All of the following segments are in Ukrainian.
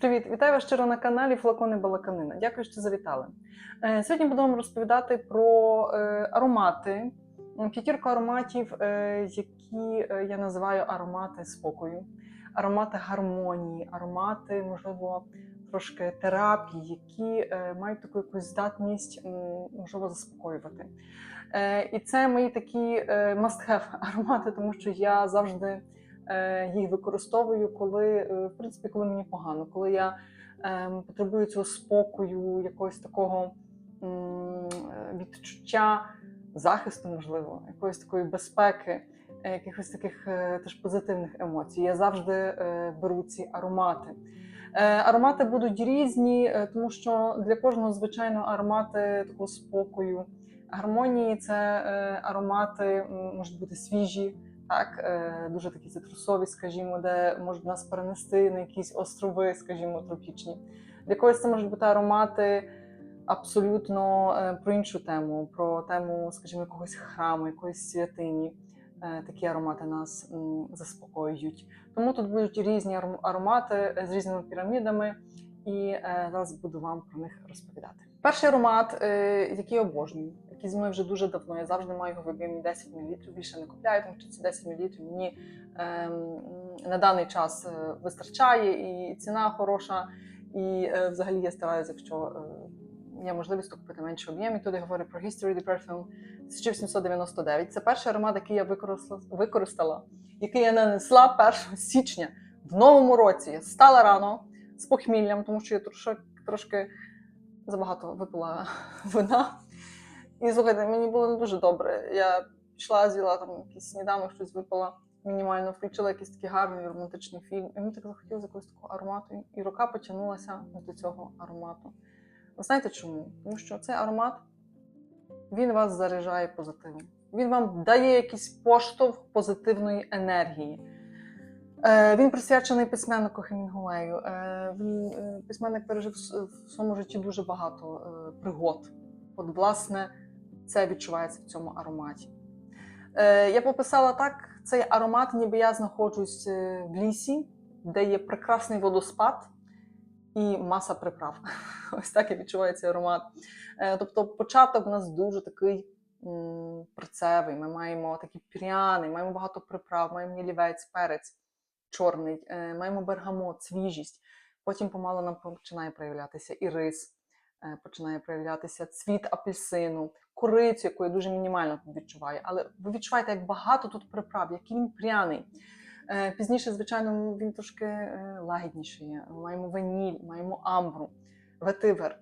Привіт, вітаю вас щиро на каналі Флакони Балаканина. Дякую, що завітали. Е, Сьогодні вам розповідати про е, аромати, п'ятірку ароматів, е, які я називаю аромати спокою, аромати гармонії, аромати, можливо, трошки терапії, які мають таку якусь здатність, можливо, заспокоювати. І це мої такі must-have аромати, тому що я завжди е, їх використовую, коли, е, в принципі, коли мені погано, коли я ем, потребую цього спокою, якогось такого е, відчуття захисту, можливо, якоїсь такої безпеки, якихось таких теж позитивних емоцій. Я завжди беру ці аромати. Аромати будуть різні, тому що для кожного, звичайно, аромати такого спокою. Гармонії це аромати можуть бути свіжі, так, е, дуже такі цитрусові, скажімо, де можуть нас перенести на якісь острови, скажімо, тропічні. Для когось це можуть бути аромати абсолютно е, про іншу тему, про тему, скажімо, якогось храму, якоїсь святині. Е, Такі аромати нас заспокоюють. Тому тут будуть різні аром- аромати з різними пірамідами, і зараз буду вам про них розповідати. Перший аромат, який обожнюю, який зі мною вже дуже давно. Я завжди маю його в об'ємі 10 мл, більше не купляю, тому що ці 10 мл мені ем, на даний час е, вистачає, і ціна хороша. І е, взагалі я стараюся, якщо е, є можливість, то купити менше об'єм. І тут я говорю про History the Perfume 1799. Це перший аромат, який я використала, використала який я нанесла 1 січня в новому році. Я стала рано з похміллям, тому що я трошки, трошки забагато випила вина. І слухайте, мені було не дуже добре. Я пішла, з'їла там якийсь сніданок, щось випила мінімально, включила якийсь такий гарний романтичний фільм. І мені так захотілося якогось такого аромату. І рука потягнулася до цього аромату. Ви знаєте чому? Тому що цей аромат він вас заряджає позитивом. Він вам дає якийсь поштовх позитивної енергії. Е, Він присвячений письменнику Хемінгуею. Е, Він е, письменник пережив в своєму житті дуже багато е, пригод. От, власне, це відчувається в цьому ароматі. Е, Я пописала так: цей аромат, ніби я знаходжусь е, в лісі, де є прекрасний водоспад і маса приправ. Ось так і відчувається аромат. Е, Тобто, початок у нас дуже такий м, перцевий. Ми маємо такий пряний, маємо багато приправ, маємо нілівець, перець чорний, е, маємо бергамот, свіжість. Потім помало нам починає проявлятися і рис, починає проявлятися цвіт апельсину, корицю, яку я дуже мінімально відчуваю. Але ви відчуваєте, як багато тут приправ, який він пряний. Е, Пізніше, звичайно, він трошки е, лагідніший. є. Маємо ваніль, маємо амбру, ветивер.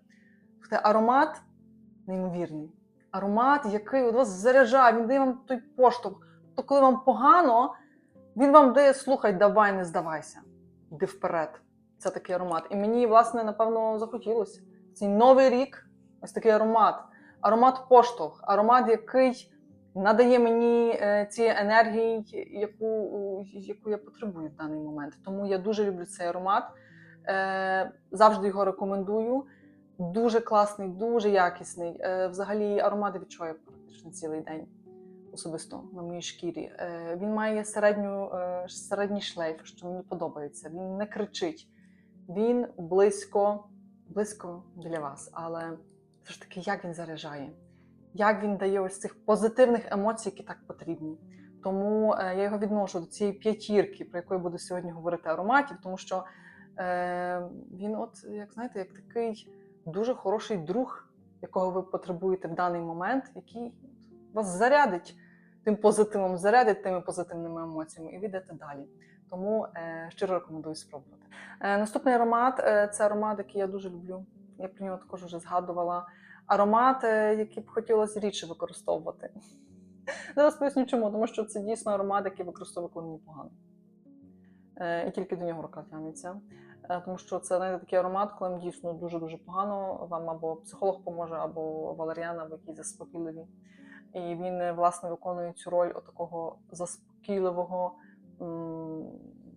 Це аромат неймовірний. Аромат, який от вас заряджає, він дає вам той поштовх. То коли вам погано, він вам дає слухай, давай, не здавайся, йди вперед. Це такий аромат. І мені, власне, напевно, захотілося. Цей новий рік ось такий аромат. Аромат поштовх, аромат, який надає мені е, ці енергії, яку, яку я потребую в даний момент. Тому я дуже люблю цей аромат. Е, завжди його рекомендую. Дуже класний, дуже якісний. Е, взагалі аромат відчуваю практично цілий день особисто на моїй шкірі. Він має середню, середній шлейф, що мені подобається. Він не кричить, він близько, близько біля вас. Але все ж таки, як він заряджає, як він дає ось цих позитивних емоцій, які так потрібні. Тому е, я його відношу до цієї п'ятірки, про яку я буду сьогодні говорити ароматів, тому що е, він, от, як знаєте, як такий дуже хороший друг, якого ви потребуєте в даний момент, який вас зарядить тим позитивом, зарядить тими позитивними емоціями і ви йдете далі. Тому е, щиро рекомендую спробувати. Е, наступний аромат е, це аромат, який я дуже люблю. Я про нього також вже згадувала. Аромат, який б хотілося рідше використовувати. Зараз поясню чому, тому що це дійсно аромат, який використовую, коли мені погано. І тільки до нього рука тягнеться. Тому що це знаєте, такий аромат, коли вам дійсно дуже-дуже погано, вам або психолог поможе, або валеріан, або якісь заспокійливі. І він, власне, виконує цю роль такого заспокійливого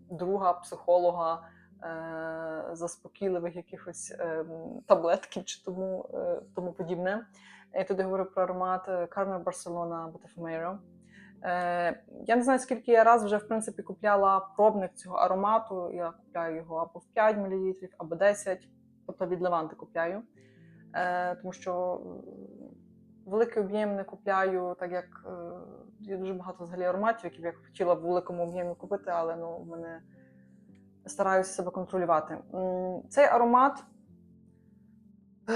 друга, психолога, е, заспокійливих якихось е, таблетків чи тому, е, тому подібне. Я туди говорю про аромат Кармер Барселона Ботефемейро. Е, я не знаю, скільки я раз вже в принципі купляла пробник цього аромату. Я купляю його або в 5 мл, або 10, тобто від Леванти купляю. Тому що великий об'єм не купляю, так як е, є дуже багато взагалі ароматів, які б я хотіла в великому об'ємі купити, але ну, мене стараюся себе контролювати. Цей аромат. е,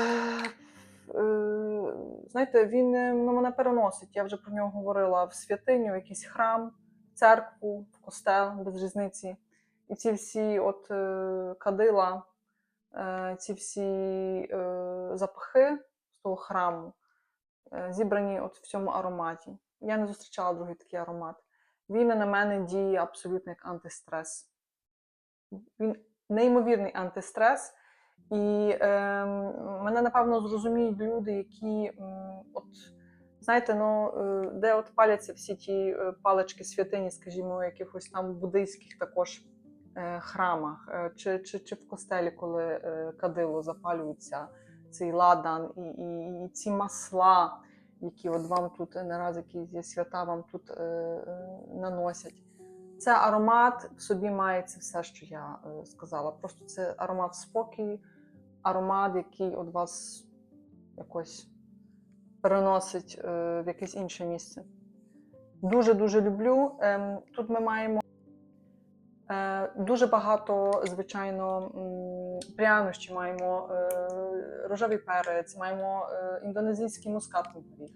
е, Знаєте, він на мене переносить. Я вже про нього говорила в святиню, в якийсь храм, в церкву, в костел без різниці. І ці всі от кадила, ці всі запахи з того храму зібрані от в цьому ароматі. Я не зустрічала другий такий аромат. Він на мене діє абсолютно як антистрес. Він неймовірний антистрес. І е, мене напевно зрозуміють люди, які от знаєте, ну е, де от паляться всі ті е, палички святині, скажімо, у якихось там буддийських також е, храмах, е, чи, чи, чи в костелі, коли е, кадило запалюється, цей ладан, і, і, і ці масла, які от вам тут не раз якісь свята вам тут е, е, наносять. Це аромат в собі має це все, що я е, сказала. Просто це аромат спокою, аромат, який от вас якось переносить е, в якесь інше місце. Дуже-дуже люблю. Ем, Тут ми маємо е, дуже багато, звичайно, м, прянощів. Маємо е, рожевий перець, маємо е, індонезійський мускатний горіх.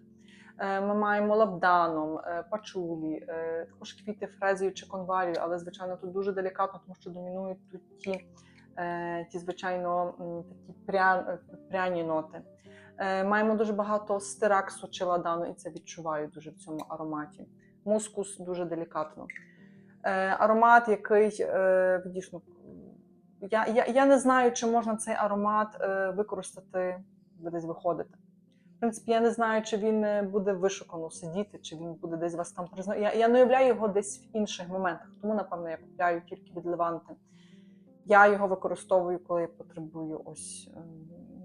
Е, Ми маємо лабданом, пачулі, також квіти фрезію чи конвалію, але звичайно тут дуже делікатно, тому що домінують тут ті, ті звичайно, такі пря, пряні ноти. Маємо дуже багато стираксу чи ладану, і це відчуваю дуже в цьому ароматі. Мускус дуже делікатно. Аромат, який дійсно. Я, я, я не знаю, чи можна цей аромат е, використати, ви десь виходити. В принципі, я не знаю, чи він е, буде вишукано сидіти, чи він буде десь вас там признати. Я, я не уявляю його десь в інших моментах, тому, напевно, я купляю тільки від Леванти. Я його використовую, коли я потребую, ось е,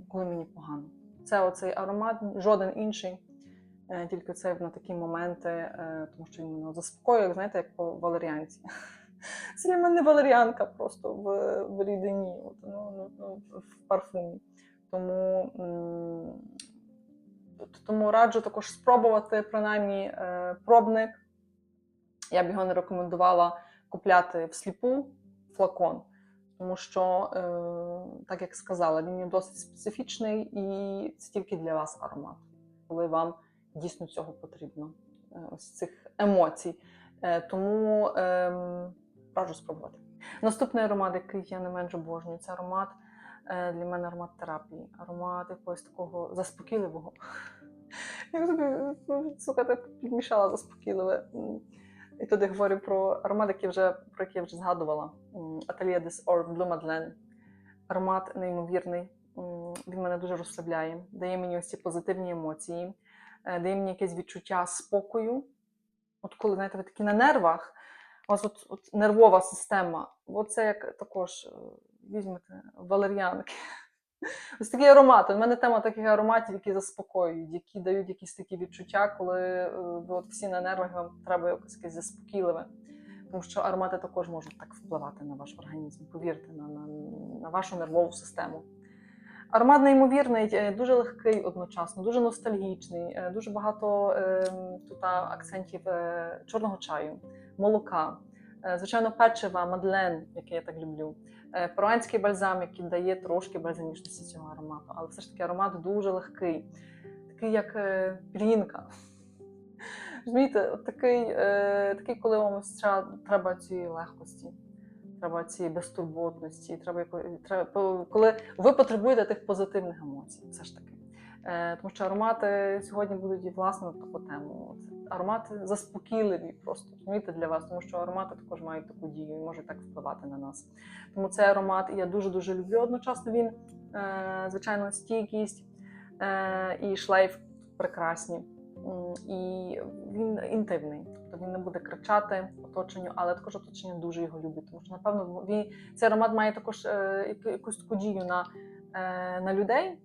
коли мені погано. Це оцей аромат, жоден інший, е, тільки це на такі моменти, е, тому що він мене заспокоює, знаєте, як по валеріанці. Це для мене валеріанка просто в, в рідині, от, ну, ну, ну, в парфумі. Тому, тому раджу також спробувати принаймні е, пробник. Я б його не рекомендувала купляти всліпу флакон, тому що, е, так як сказала, він є досить специфічний і це тільки для вас аромат, коли вам дійсно цього потрібно, е, ось цих емоцій. Тому ем, раджу спробувати. Наступний аромат, який я не менш обожнюю, це аромат е, для мене аромат терапії, аромат якогось такого заспокійливого. Я собі, сука, так підмішала заспокійливе. І туди говорю про аромат, який вже, про який я вже згадувала. Atelier des Or Blue Madeleine. Аромат неймовірний. Він мене дуже розслабляє, дає мені ось ці позитивні емоції, е, дає мені якесь відчуття спокою. От коли, знаєте, ви такі на нервах, у вас от, от нервова система, от це як також е, візьмете валер'янки. Ось такий аромат. У мене тема таких ароматів, які заспокоюють, які дають якісь такі відчуття, коли е, ви от всі на нервах, вам треба якось якесь заспокійливе. Тому що аромати також можуть так впливати на ваш організм, повірте, на, на, на вашу нервову систему. Аромат неймовірний, е, дуже легкий одночасно, дуже ностальгічний, е, дуже багато е, тут акцентів чорного чаю, молока, звичайно, печива, мадлен, яке я так люблю, перуанський бальзам, який дає трошки бальзамічності цього аромату, але все ж таки аромат дуже легкий, такий як пір'їнка. Розумієте, такий, такий, коли вам треба цієї легкості, треба цієї безтурботності, треба, треба, коли ви потребуєте тих позитивних емоцій, все ж таки. Е, тому що аромати сьогодні будуть і власне на таку тему. Аромати заспокійливі просто розумієте, для вас, тому що аромати також мають таку дію і можуть так впливати на нас. Тому цей аромат я дуже-дуже люблю. Одночасно він, е, звичайно, стійкість е, і шлейф прекрасні. І він інтимний, тобто він не буде кричати оточенню, але також оточення дуже його любить. Тому що, напевно, він цей аромат має також е, якусь таку дію на, е, на людей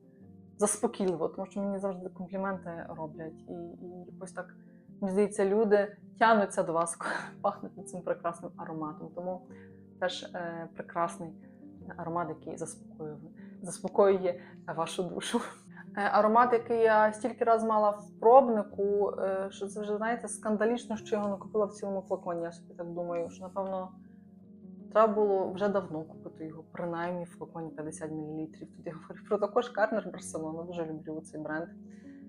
заспокійливо, тому що мені завжди компліменти роблять і, і якось так Мені здається, люди тягнуться до вас, пахнете цим прекрасним ароматом. Тому теж е, прекрасний аромат, який заспокоює, заспокоює вашу душу. Е, Аромат, який я стільки раз мала в пробнику, е, що це вже знаєте скандалічно, що його не купила в цілому флаконі. Я собі так думаю, що напевно треба було вже давно купити його, принаймні в флаконі 50 мл. Тут я говорю про також Карнер Барселона. Дуже люблю цей бренд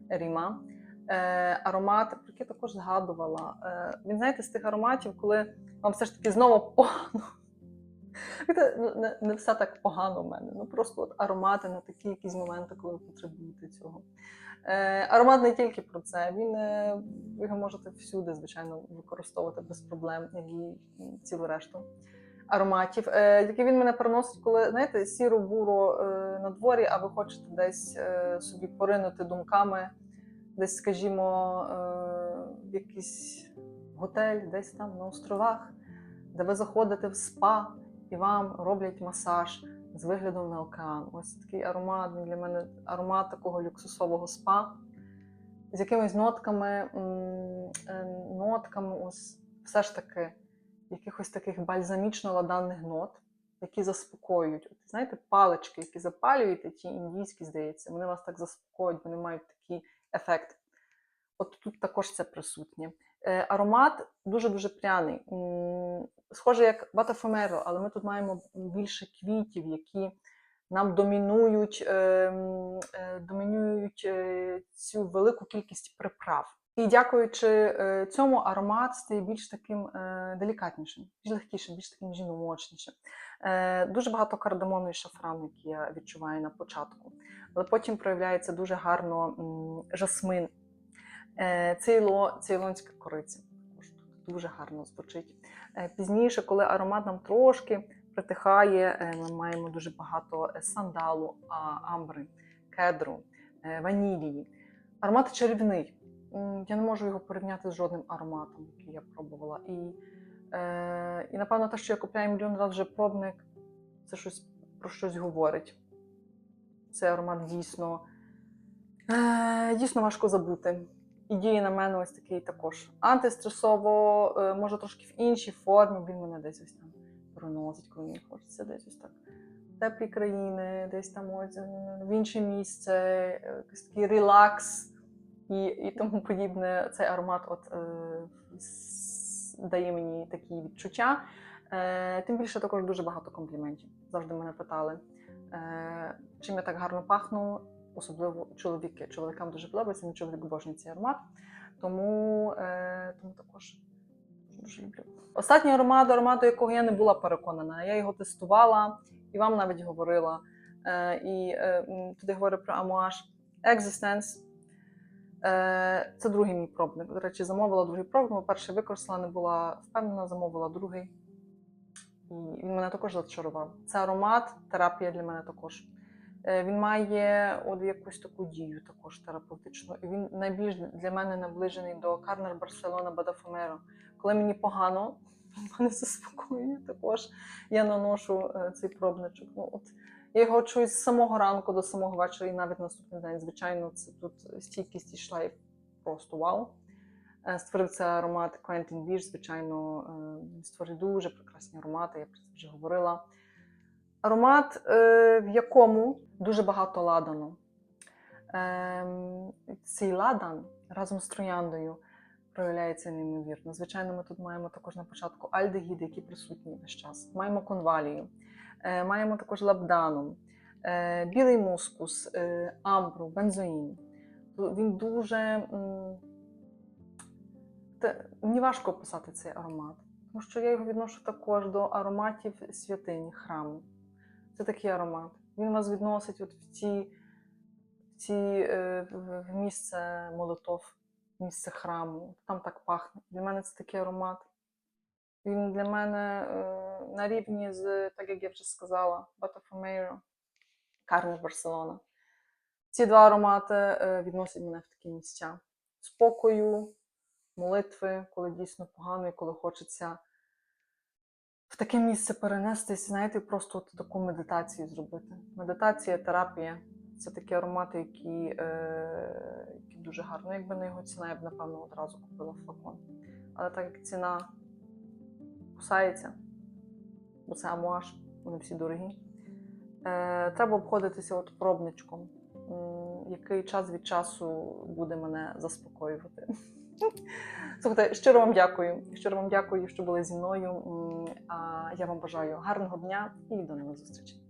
Ріма. Е, аромат, про який також згадувала. Е, він знаєте, з тих ароматів, коли вам все ж таки знову погано. Ну, Не, не все так погано в мене. Ну просто от аромати на такі якісь моменти, коли ви потребуєте цього. Е, аромат не тільки про це. Він е, ви його можете всюди, звичайно, використовувати без проблем, і цілу решту ароматів. Е, який він мене приносить, коли знаєте, сіро-буро е, на дворі, а ви хочете десь е, собі поринути думками, десь, скажімо, е, в якийсь готель, десь там на островах, де ви заходите в спа і вам роблять масаж з виглядом на океан. Ось такий аромат для мене аромат такого люксусового спа з якимись нотками, е, нотками, ось все ж таки якихось таких бальзамічно-ладанних нот, які заспокоюють. От, знаєте, палички, які запалюєте, ті індійські, здається, вони вас так заспокоюють, вони мають такий ефект. От тут також це присутнє. Е, аромат дуже-дуже пряний. Схоже, як батафомеро, але ми тут маємо більше квітів, які нам домінують, е, е, домінують е, цю велику кількість приправ. І дякуючи цьому аромат стає більш таким делікатнішим, більш легкішим, більш таким жіночнішим. Е, Дуже багато кардамону і шафрану, які я відчуваю на початку. Але потім проявляється дуже гарно жасмин, цейло, цейлонська кориця. Також дуже гарно звучить. Е, Пізніше, коли аромат нам трошки притихає, е, ми маємо дуже багато е, сандалу, амбри, кедру, е, ванілії. Аромат чарівний. Я не можу його порівняти з жодним ароматом, який я пробувала. І, е, і напевно, те, що я купляю мільйон разів вже пробник, це щось про щось говорить. Цей аромат дійсно, е, дійсно важко забути. І діє на мене ось такий також антистресово, е, може трошки в іншій формі. Він мене десь ось там проносить, коли мені хочеться десь ось так. Теплі країни, десь там ось е, в інше місце, е, якийсь такий релакс і, і тому подібне. Цей аромат от, е, дає мені такі відчуття. Е, тим більше також дуже багато компліментів. Завжди мене питали, е, чим я так гарно пахну, особливо чоловіки. Чоловікам дуже подобається, мій чоловік обожнює цей аромат. Тому, е, тому також дуже люблю. Останній аромат, аромат, до якого я не була переконана. Я його тестувала і вам навіть говорила. Е, і е, туди говорю про Amouage Existence. Е, це другий мій пробник. До речі, замовила другий пробник, перший використала, не була впевнена, замовила другий. І він мене також зачарував. Це аромат, терапія для мене також. Е, Він має от якусь таку дію також терапевтичну. І він найбільш для мене наближений до Карнер Барселона Бадафомеро. Коли мені погано, він мене заспокоює також. Я наношу е, цей пробничок. Ну, от, я його чую з самого ранку до самого вечора і навіть наступний день. Звичайно, це тут стійкість і просто вау. Е, Створив це аромат Quentin Біш, звичайно, створив дуже прекрасні аромати, я про це вже говорила. Аромат, е, в якому дуже багато ладану. Ем, Цей ладан разом з трояндою проявляється неймовірно. Звичайно, ми тут маємо також на початку альдегіди, які присутні весь час. Маємо конвалію, е, маємо також лабдану, е, білий мускус, амбру, бензоїн. Він дуже. мені важко описати цей аромат, тому що я його відношу також до ароматів святині, храму. Це такий аромат. Він вас відносить от в ці, в ці е, в- місце молитов, в місце храму. Там так пахне. Для мене це такий аромат. Він для мене е, на рівні з, так як я вже сказала, Батафомейро, Карнер Барселона. Ці два аромати е, відносять мене в такі місця спокою, молитви, коли дійсно погано і коли хочеться в таке місце перенестись, знаєте, просто от таку медитацію зробити. Медитація, терапія Це такі аромати, які, е, які дуже гарно. Якби на його ціна, я б напевно одразу купила флакон. Але так як ціна кусається, бо це амуаж, вони всі дорогі. Е, треба обходитися от пробничком, який час від часу буде мене заспокоювати. Слухайте, щиро вам дякую. Щиро вам дякую, що були зі мною. А я вам бажаю гарного дня і до нових зустрічей.